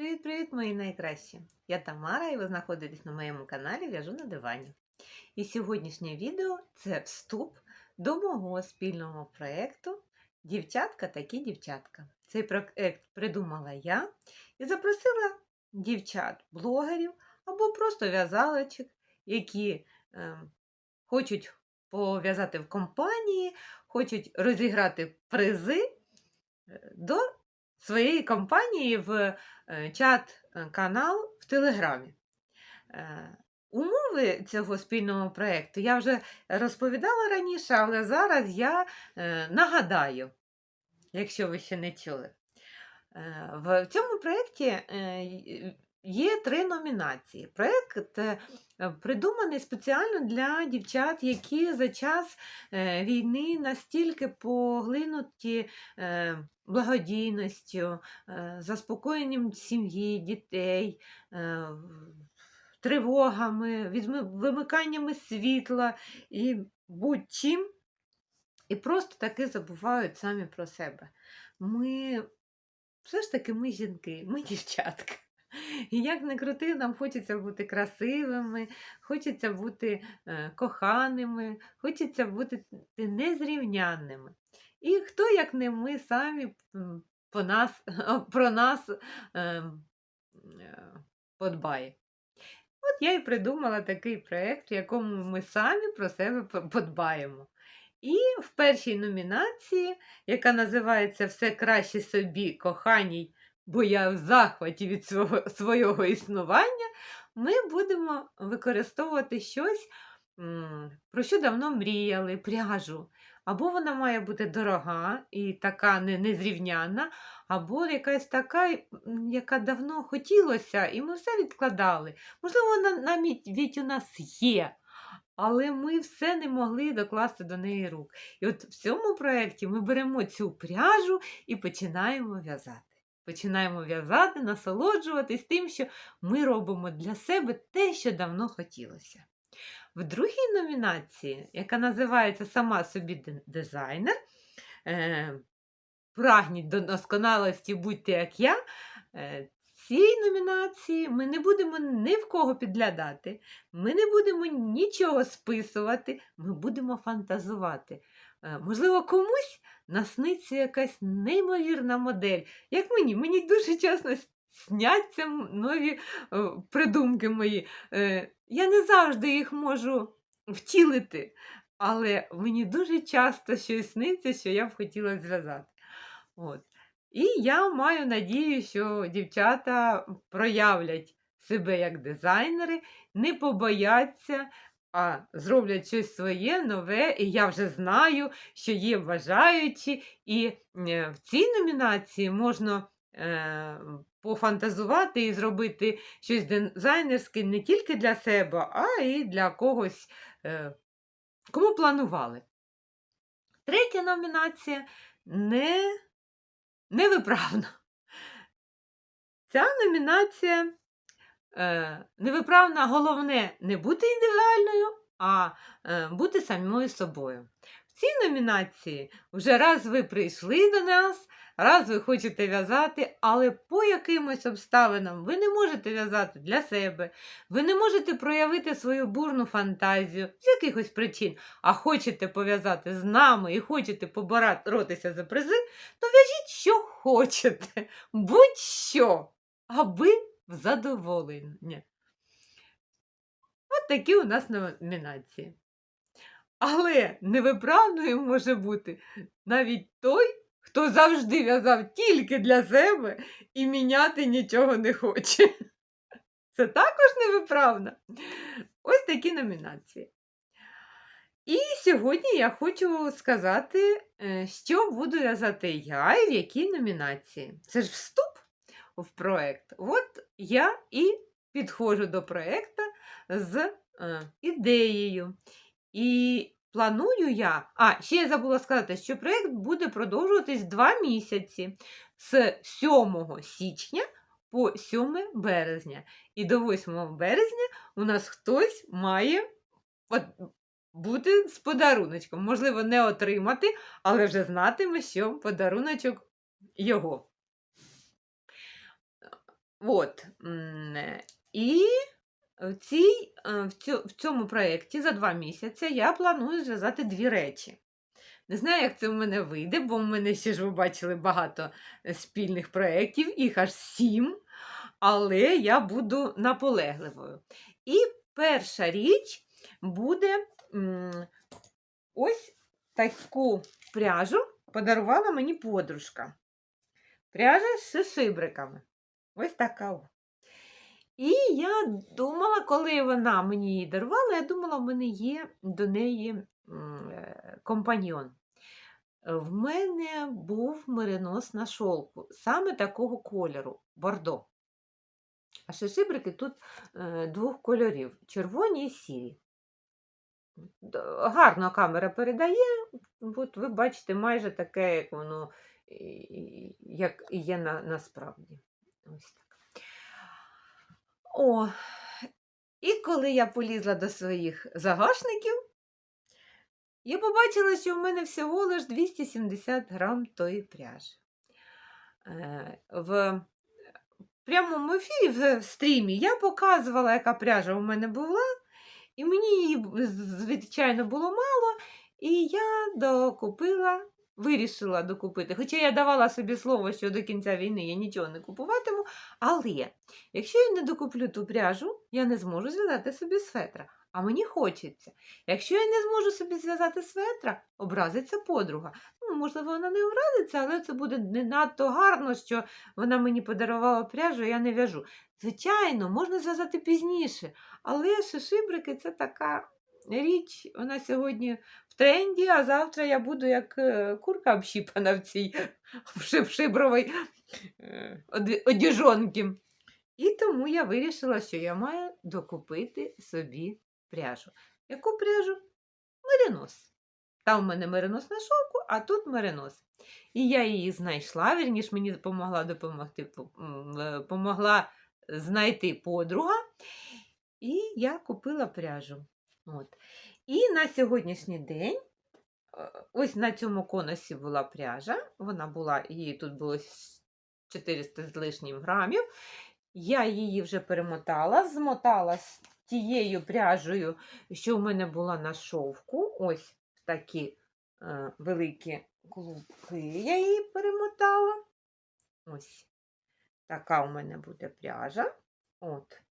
Привіт-привіт, мої найкращі! Я Тамара і ви знаходитесь на моєму каналі В'яжу на дивані. І сьогоднішнє відео це вступ до мого спільного проєкту Дівчатка такі дівчатка. Цей проєкт придумала я і запросила дівчат-блогерів або просто в'язалочок, які е, хочуть пов'язати в компанії, хочуть розіграти призи е, до своєї компанії в е, чат-канал в Телеграмі. Е, Умови цього спільного проєкту я вже розповідала раніше, але зараз я е, нагадаю, якщо ви ще не чули. В цьому проєкті є три номінації. Проєкт е, придуманий спеціально для дівчат, які за час е, війни настільки поглинуті е, благодійністю, заспокоєнням сім'ї, дітей, тривогами, вимиканнями світла і будь-чим. І просто таки забувають самі про себе. Ми все ж таки ми жінки, ми дівчатка. І як не крути, нам хочеться бути красивими, хочеться бути е, коханими, хочеться бути незрівнянними. І хто, як не ми самі по нас, про нас ем, е, подбає. От я і придумала такий проєкт, в якому ми самі про себе подбаємо. І в першій номінації, яка називається Все краще собі, коханій, бо я в захваті від свого, свого існування, ми будемо використовувати щось, про що давно мріяли, пряжу. Або вона має бути дорога і така незрівняна, або якась така, яка давно хотілося, і ми все відкладали. Можливо, вона навіть у нас є, але ми все не могли докласти до неї рук. І от в цьому проєкті ми беремо цю пряжу і починаємо в'язати. Починаємо в'язати, насолоджуватись тим, що ми робимо для себе те, що давно хотілося. В другій номінації, яка називається Сама собі дизайнер, е, прагніть до досконалості, будьте як я. Е, цій номінації ми не будемо ні в кого підглядати, ми не будемо нічого списувати, ми будемо фантазувати. Е, можливо, комусь насниться якась неймовірна модель. Як мені, мені дуже часто сняться нові е, придумки мої. Е, я не завжди їх можу втілити, але мені дуже часто щось сниться, що я б хотіла зв'язати. От. І я маю надію, що дівчата проявлять себе як дизайнери, не побояться, а зроблять щось своє нове. І я вже знаю, що є бажаючі, і е, в цій номінації можна е, пофантазувати і зробити щось дизайнерське не тільки для себе, а й для когось, е, кому планували. Третя номінація не невиправна. Ця номінація е, невиправна, головне не бути ідеальною, а е, бути самою собою. В цій номінації вже раз ви прийшли до нас, раз ви хочете в'язати, але по якимось обставинам ви не можете в'язати для себе, ви не можете проявити свою бурну фантазію з якихось причин, а хочете пов'язати з нами і хочете поборотися за призи, то в'яжіть, що хочете, будь-що, аби в задоволення. От такі у нас номінації. Але невиправною може бути навіть той, хто завжди в'язав тільки для себе і міняти нічого не хоче. Це також невиправно. Ось такі номінації. І сьогодні я хочу сказати, е, що буду в'язати я і в якій номінації. Це ж вступ в проєкт. От я і підходжу до проєкту з е, ідеєю. І планую я. А, ще я забула сказати, що проєкт буде продовжуватись два місяці з 7 січня по 7 березня. І до 8 березня у нас хтось має бути з подаруночком. Можливо, не отримати, але вже знатиме, що подаруночок його. От. І в, цій, е, в, цьо- в цьому проєкті за два місяці я планую зв'язати дві речі. Не знаю, як це в мене вийде, бо в мене ще ж ви бачили багато е, спільних проєктів, їх аж сім, але я буду наполегливою. І перша річ буде ось таку пряжу подарувала мені подружка. Пряжа з шишибриками. Ось така. І я думала, коли вона мені її дарувала, я думала, в мене є до неї е, компаньйон. В мене був меринос на шовку, саме такого кольору бордо. А шишибрики тут е, двох кольорів червоні і сірі. Гарно камера передає, от ви бачите майже таке, як воно як є на, насправді. Ось так. О, і коли я полізла до своїх загашників, я побачила, що в мене всього лиш 270 грам тої пряжі. Е, В прямому ефірі, в стрімі, я показувала, яка пряжа у мене була, і мені її, звичайно, було мало, і я докупила, вирішила докупити. Хоча я давала собі слово, що до кінця війни я нічого не купуватиму, але якщо я не докуплю ту пряжу, я не зможу зв'язати собі светра. А мені хочеться. Якщо я не зможу собі зв'язати светра, образиться подруга. Ну, можливо, вона не образиться, але це буде не надто гарно, що вона мені подарувала пряжу, я не в'яжу. Звичайно, можна зв'язати пізніше, але шишибрики це така річ, вона сьогодні в тренді, а завтра я буду як е, курка общіпана в цій шибровій е, одіжонці. І тому я вирішила, що я маю докупити собі пряжу. Яку пряжу? Меринос. Там в мене меринос на шовку, а тут меринос. І я її знайшла, вірніш, мені допомогла допомогти, по- м, е, знайти подруга. І я купила пряжу. От. І на сьогоднішній день, е, ось на цьому конусі була пряжа. Вона була, її тут було 400 з лишнім грамів. Я її вже перемотала, змотала з тією пряжею, що в мене була на шовку. Ось такі е, великі клубки я її перемотала. Ось така у мене буде пряжа. От.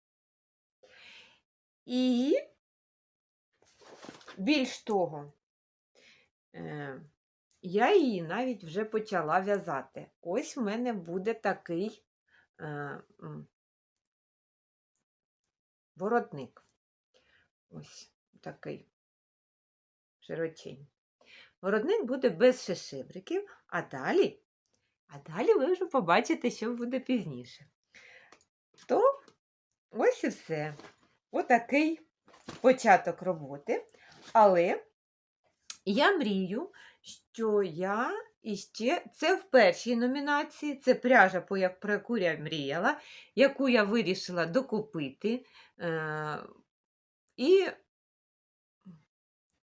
І більш того, е, я її навіть вже почала в'язати. Ось в мене буде такий е, воротник. Ось такий широчень. Воротник буде без шишибриків, а далі, а далі ви вже побачите, що буде пізніше. То ось і все. Отакий початок роботи. Але я мрію, що я іще це в першій номінації, це пряжа, про яку я мріяла, яку я вирішила докупити. Е, і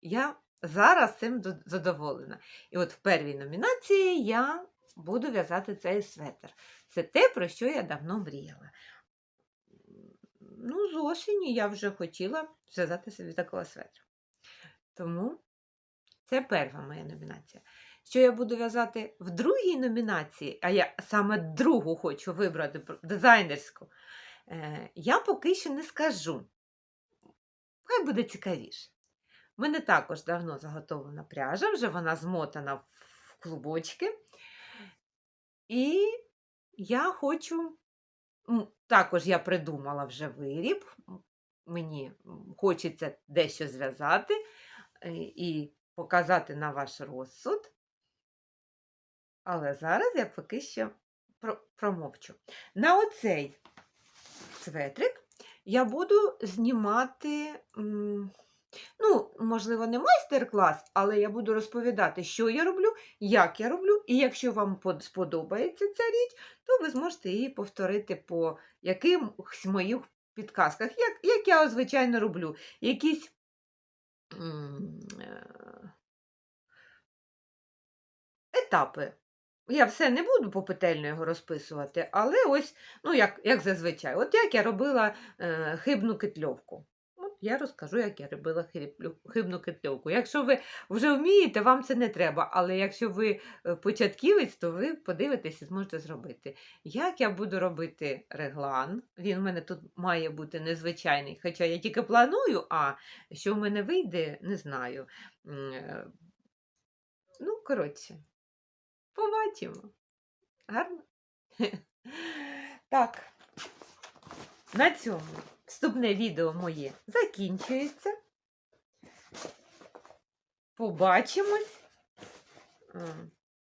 я зараз цим задоволена. І от в первій номінації я буду в'язати цей светр. Це те, про що я давно мріяла. Ну, з осені я вже хотіла зв'язати собі такого светра. Тому це перша моя номінація. Що я буду в'язати в другій номінації, а я саме другу хочу вибрати дизайнерську, е, я поки що не скажу. Хай буде цікавіше. У мене також давно заготовлена пряжа, вже вона змотана в клубочки. І я хочу, також я придумала вже виріб. Мені хочеться дещо зв'язати е, і показати на ваш розсуд. Але зараз я поки що промовчу. На оцей светрик я буду знімати, ну, можливо, не майстер-клас, але я буду розповідати, що я роблю, як я роблю, і якщо вам сподобається ця річ, то ви зможете її повторити по якихось моїх підказках, як, як я, звичайно, роблю. Якісь е, етапи. я все не буду попетельно його розписувати, але ось, ну, як, як зазвичай, от як я робила е, хибну китльовку. Я розкажу, як я робила хибну китльовку. Якщо ви вже вмієте, вам це не треба. Але якщо ви е, початківець, то ви подивитесь і зможете зробити. Як я буду робити реглан? Він у мене тут має бути незвичайний, хоча я тільки планую, а що в мене вийде, не знаю. Е, Ну, коротше, побачимо. Гарно? Так. На цьому вступне відео моє закінчується. Побачимось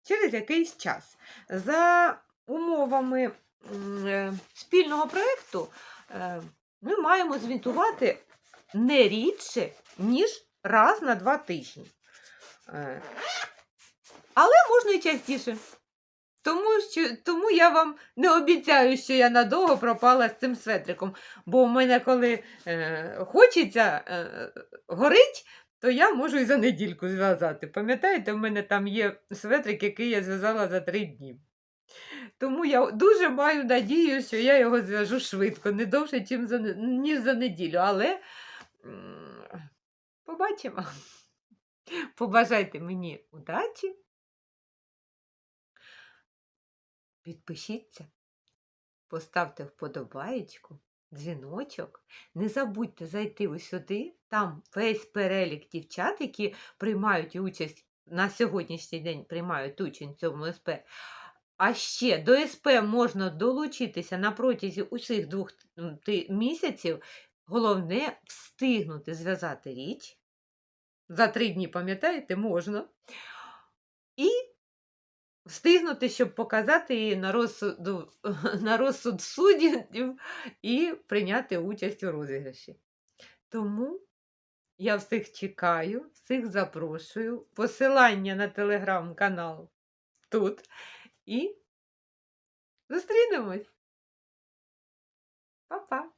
через якийсь час. За умовами е, спільного проєкту е, ми маємо звітувати не рідше, ніж раз на два тижні. Е, Але можна і частіше. Тому, що, тому я вам не обіцяю, що я надовго пропала з цим светриком. Бо в мене, коли е, хочеться е, горить, то я можу і за недільку зв'язати. Пам'ятаєте, в мене там є светрик, який я зв'язала за три дні. Тому я дуже маю надію, що я його зв'яжу швидко, не довше, чим за, ніж за неділю. Але побачимо. Побажайте мені удачі. Підпишіться, поставте вподобаєчку, дзвіночок. Не забудьте зайти ось сюди. Там весь перелік дівчат, які приймають участь на сьогоднішній день приймають участь в цьому СП. А ще до СП можна долучитися на протязі усіх двох місяців. Головне встигнути зв'язати річ. За три дні, пам'ятаєте, можна. І встигнути, щоб показати її на, розсуду, на розсуд суддів і прийняти участь у розіграші. Тому я всіх чекаю, всіх запрошую. Посилання на телеграм-канал тут. І зустрінемось. Па-па!